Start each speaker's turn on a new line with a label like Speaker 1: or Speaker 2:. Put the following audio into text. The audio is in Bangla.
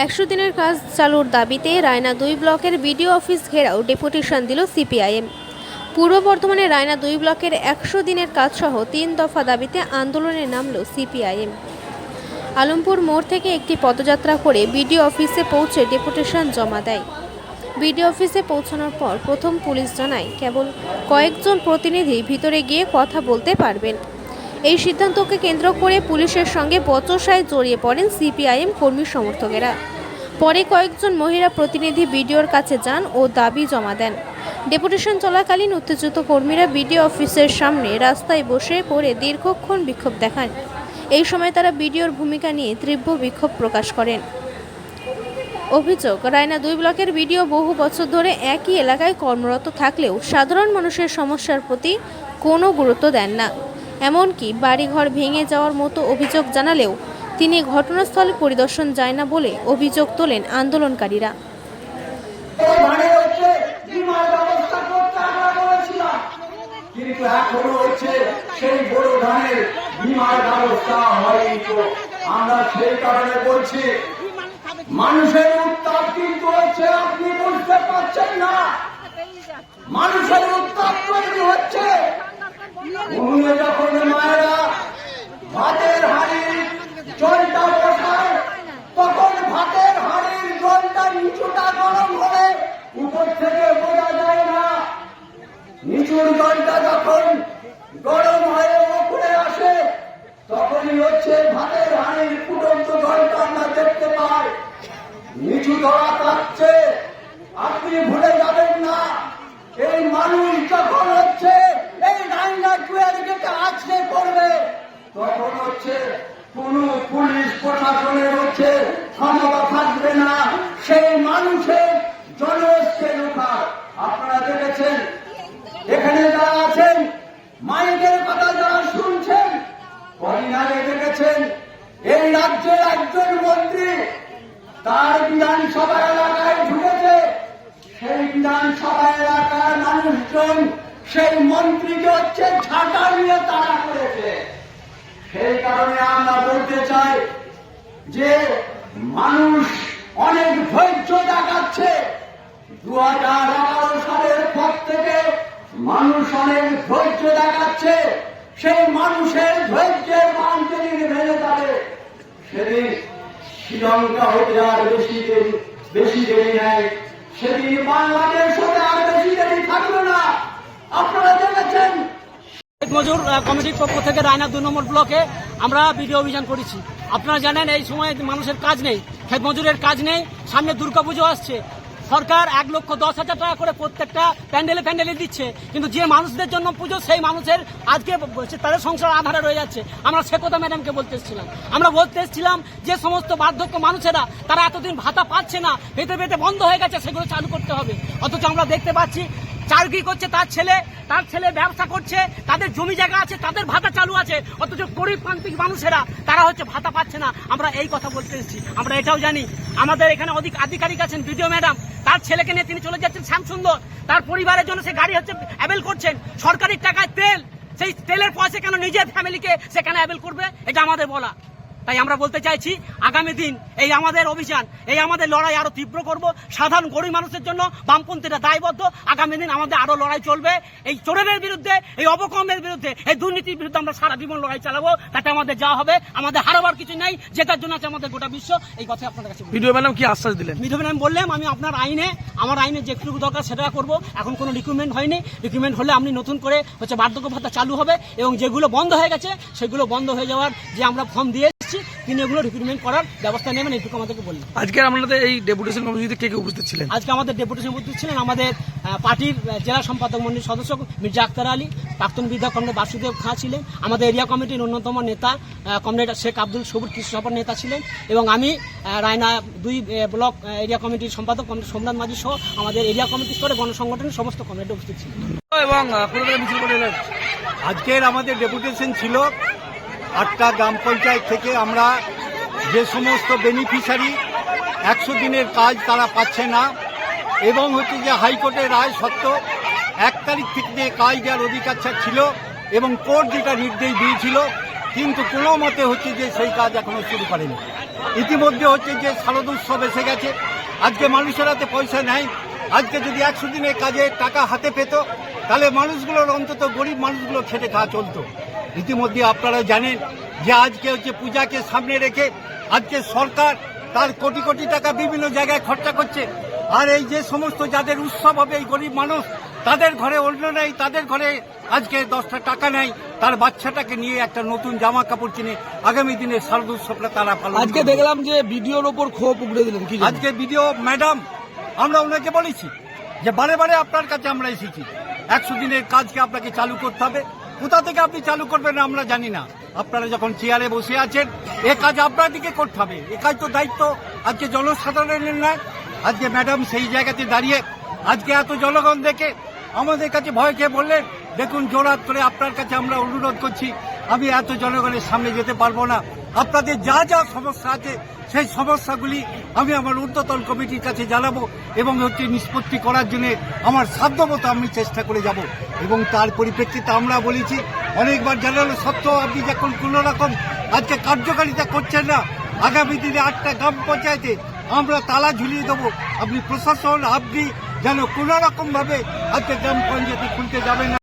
Speaker 1: একশো দিনের কাজ চালুর দাবিতে রায়না দুই ব্লকের বিডিও অফিস ঘেরাও ডেপুটেশন দিল সিপিআইএম। পূর্ব বর্ধমানে রায়না দুই ব্লকের একশো দিনের কাজসহ তিন দফা দাবিতে আন্দোলনে নামল সিপিআইএম। আলমপুর মোড় থেকে একটি পদযাত্রা করে বিডিও অফিসে পৌঁছে ডেপুটেশন জমা দেয়। বিডিও অফিসে পৌঁছানোর পর প্রথম পুলিশ জানায়, কেবল কয়েকজন প্রতিনিধি ভিতরে গিয়ে কথা বলতে পারবেন। এই সিদ্ধান্তকে কেন্দ্র করে পুলিশের সঙ্গে বচসায় জড়িয়ে পড়েন সিপিআইএম কর্মী সমর্থকেরা। পরে কয়েকজন মহিলা প্রতিনিধি বিডিওর কাছে যান ও দাবি জমা দেন। ডেপুটেশন চলাকালীন উত্তেজিত কর্মীরা বিডিও অফিসের সামনে রাস্তায় বসে পড়ে দীর্ঘক্ষণ বিক্ষোভ দেখান। এই সময় তারা বিডিওর ভূমিকা নিয়ে তীব্র বিক্ষোভ প্রকাশ করেন। অভিযোগ, রায়না দুই ব্লকের বিডিও বহু বছর ধরে একই এলাকায় কর্মরত থাকলেও সাধারণ মানুষের সমস্যার প্রতি কোনো গুরুত্ব দেন না। এমনকি বাড়িঘর ভেঙে যাওয়ার মতো অভিযোগ জানালেও তিনি ঘটনাস্থলে পরিদর্শন যায় না বলে অভিযোগ তোলেন আন্দোলনকারীরা।
Speaker 2: মানে মানুষের উত্তাপ কিন্তু হচ্ছে আপনি বুঝতে পারছেন না। মানুষের উত্তাপ তৈরি হচ্ছে উনুনে যখন মায়েরা ভাতের হাড়ির জলটা বসায় তখন ভাতের হাড়ির জলটা নিচুটা গরম হলে উপর থেকে বোঝা যায় না জলটা যখন গরম হয়ে উপরে আসে, তখনই হচ্ছে ভাতের হাড়ির ফুটন্ত জলটা আমরা দেখতে পাই। নিচু ধরা কাটছে আপনি ভুলে যাবেন না, এই মানুষ যখন হচ্ছে এই রাইনা গেটে আছড়ে পড়বে, তখন হচ্ছে কোন পুলিশ প্রশাসনের হচ্ছে ক্ষমতা থাকবে না। সেই মানুষের জনস্কে রোখা আপনারা দেখেছেন এখানে যারা আছেন, মাইকের কথা যারা শুনছেন কদিন আগে দেখেছেন, এই রাজ্যের একজন মন্ত্রী তার বিধানসভা এলাকায় ঢুকেছে। সেই বিধানসভা এলাকার মানুষজন সেই মন্ত্রীকে হচ্ছে ঝাঁটা নিয়ে তারা করেছে। সেই কারণে আমরা বলতে চাই যে মানুষ অনেক ধৈর্য দেখাচ্ছে দু হাজার এগারো সালের মানুষ অনেক ধৈর্য দেখাচ্ছে, সেই মানুষের ধৈর্যের মান যেদিন ভেঙে যাবে, সেদিন শ্রীলঙ্কা হতে আর বেশি দেরি বেশি দেরি নেই। সেদিন বাংলাদেশ হতে আর বেশি দেরি থাকবে না। আপনারা দেখেছেন?
Speaker 3: মজুর কমিটির পক্ষ থেকে রায়না দুই নম্বর ব্লকে আমরা ভিডিও অভিযান করেছি। আপনারা জানেন, এই সময় মানুষের কাজ নেই ক্ষেত মজুরের কাজ নেই, সামনে দুর্গাপুজো আসছে। সরকার এক লক্ষ দশ হাজার টাকা করে প্রত্যেকটা প্যান্ডেলে প্যান্ডেলে দিচ্ছে। কিন্তু যে মানুষদের জন্য পুজো, সেই মানুষের আজকে তাদের সংসার আধারে রয়ে যাচ্ছে। আমরা সে কথা ম্যাডামকে বলতে এসেছিলাম। আমরা বলতে এসেছিলাম যে সমস্ত বার্ধক্য মানুষেরা, তারা এতদিন ভাতা পাচ্ছে না পেতে পেতে বন্ধ হয়ে গেছে, সেগুলো চালু করতে হবে। অথচ আমরা দেখতে পাচ্ছি চাকরি করছে তার ছেলে তার ছেলে ব্যবসা করছে, তাদের জমি জায়গা আছে, তাদের ভাতা চালু আছে। অথচ গরিব প্রান্তিক মানুষেরা, তারা হচ্ছে ভাতা পাচ্ছে না। আমরা এই কথা বলতে এসেছি। আমরা এটাও জানি। আমাদের এখানে অধিক আধিকারিক আছেন বিডিও ম্যাডাম। তার ছেলেকে নিয়ে তিনি চলে যাচ্ছেন শ্যামসুন্দর। তার পরিবারের জন্য সে গাড়ি হচ্ছে অ্যাভেল করছেন। সরকারি টাকায় তেল। সেই তেলের পয়সা কেন নিজের ফ্যামিলিকে সেখানে অ্যাভেল করবে? এটা আমাদের বলা। তাই আমরা বলতে চাইছি আগামী দিন এই আমাদের অভিযান এই আমাদের লড়াই আরও তীব্র করব। সাধারণ গরিব মানুষের জন্য বামপন্থীরা দায়বদ্ধ। আগামী দিন আমাদের আরও লড়াই চলবে। এই চোরের বিরুদ্ধে এই অবকমের বিরুদ্ধে এই দুর্নীতির বিরুদ্ধে আমরা সারা জীবন লড়াই চালাবো। তাতে আমাদের যা হবে আমাদের হারাবার কিছু নেই। জেতার জন্য আছে আমাদের গোটা বিশ্ব। এই কথা আপনার কাছে।
Speaker 4: ভিডিও ম্যাডাম কি আশ্বাস দিলেন?
Speaker 3: মিঠুন আমি বললাম আমি আপনার আইনে আমার আইনে যেটুকু দরকার সেটা করব। এখন কোনো রিক্রুটমেন্ট হয়নি। রিক্রুটমেন্ট হলে আপনি নতুন করে হচ্ছে বার্ধক্য ভাতা চালু হবে এবং যেগুলো বন্ধ হয়ে গেছে সেগুলো বন্ধ হয়ে যাওয়ার যে আমরা ফর্ম দিয়ে তিনি এগুলো রিক্রুটমেন্ট করার ব্যবস্থা নেবেন এইটুকু আমাদেরকে বললেন।
Speaker 4: আজকে আপনাদের এই ডেপুটেশন কমিটিতে কে কে উপস্থিত ছিলেন?
Speaker 3: আজকে আমাদের ডেপুটেশন উপস্থিত ছিলেন আমাদের পার্টির জেলা সম্পাদক মন্ডলীর সদস্য মির্জা আক্তার আলী প্রাক্তন বিধায়ক কমরেড বাসুদেব খাঁ ছিলেন আমাদের এরিয়া কমিটির অন্যতম নেতা কমরেড শেখ আব্দুল সবুর কৃষ্ণ সভার নেতা ছিলেন এবং আমি রায়না দুই ব্লক এরিয়া কমিটির সম্পাদক কমরেড সোমনাথ মাঝি সহ আমাদের এরিয়া কমিটি স্তরে গণসংগঠনের সমস্ত কমরেড উপস্থিত ছিলেন।
Speaker 4: এবং।
Speaker 5: আজকের আমাদের ডেপুটেশন ছিল আটটা গ্রাম পঞ্চায়েত থেকে আমরা যে সমস্ত বেনিফিশিয়ারি একশো দিনের কাজ তারা পাচ্ছে না, এবং হচ্ছে যে হাইকোর্টের রায় সত্ত্বেও এক তারিখ থেকে কাজ দেওয়ার অধিকার ছিল এবং কোর্ট যেটা নির্দেশ দিয়েছিল, কিন্তু কোনো মতে হচ্ছে যে সেই কাজ এখনও শুরু করেনি। ইতিমধ্যে হচ্ছে যে শারদ উৎসব এসে গেছে, আজকে মানুষের হাতে পয়সা নেয় আজকে যদি একশো দিনের কাজে টাকা হাতে পেত, তাহলে মানুষগুলোর অন্তত গরিব মানুষগুলো খেটে খাওয়া চলতো। ইতিমধ্যে আপনারা জানেন যে আজকে হচ্ছে পূজাকে সামনে রেখে আজকে সরকার তার কোটি কোটি টাকা বিভিন্ন জায়গায় খরচা করছে। আর এই যে সমস্ত যাদের উৎসব হবে এই গরিব মানুষ তাদের ঘরে অন্য নেই তাদের ঘরে আজকে দশটা টাকা নেই তার বাচ্চাটাকে নিয়ে একটা নতুন জামা কাপড় কিনে আগামী দিনে শারদ উৎসবটা তারা পালন
Speaker 4: আজকে দেখলাম যে ভিডিওর ওপর ক্ষোভ উগড়ে দিলেন কি?
Speaker 5: আজকে ভিডিও ম্যাডাম আমরা ওনাকে বলেছি যে বারে বারে আপনার কাছে আমরা এসেছি। একশো দিনের কাজকে আপনাকে চালু করতে হবে। কোথা থেকে আপনি চালু করবেন আমরা জানি না। আপনারা যখন চেয়ারে বসে আছেন, এ কাজ আপনাদেরকে করতে হবে। এ কাজ তো দায়িত্ব আজকে জনসাধারণের নয়, আজকে ম্যাডাম সেই জায়গাতে দাঁড়িয়ে আজকে এত জনগণ দেখে আমাদের কাছে ভয় খেয়ে বললেন, দেখুন জোরাত করে আপনার কাছে আমরা অনুরোধ করছি, আমি এত জনগণের সামনে যেতে পারব না। আপনাদের যা যা সমস্যা আছে, সেই সমস্যাগুলি আমি আমার ঊর্ধ্বতন কমিটির কাছে জানাব এবং হচ্ছে নিষ্পত্তি করার জন্য আমার সাধ্যমতো আমি চেষ্টা করে যাব। এবং তার পরিপ্রেক্ষিতে আমরা বলেছি, অনেকবার জানানো সত্ত্বেও আপনি যখন কোনো রকম আজকে কার্যকারিতা করছেন না, আগামী দিনে আটটা গ্রাম পঞ্চায়েতে আমরা তালা ঝুলিয়ে দেবো। আপনি প্রশাসন, আপনি যেন কোনো রকম ভাবে আজকে গ্রাম পঞ্চায়েতে খুলতে যাবেন না।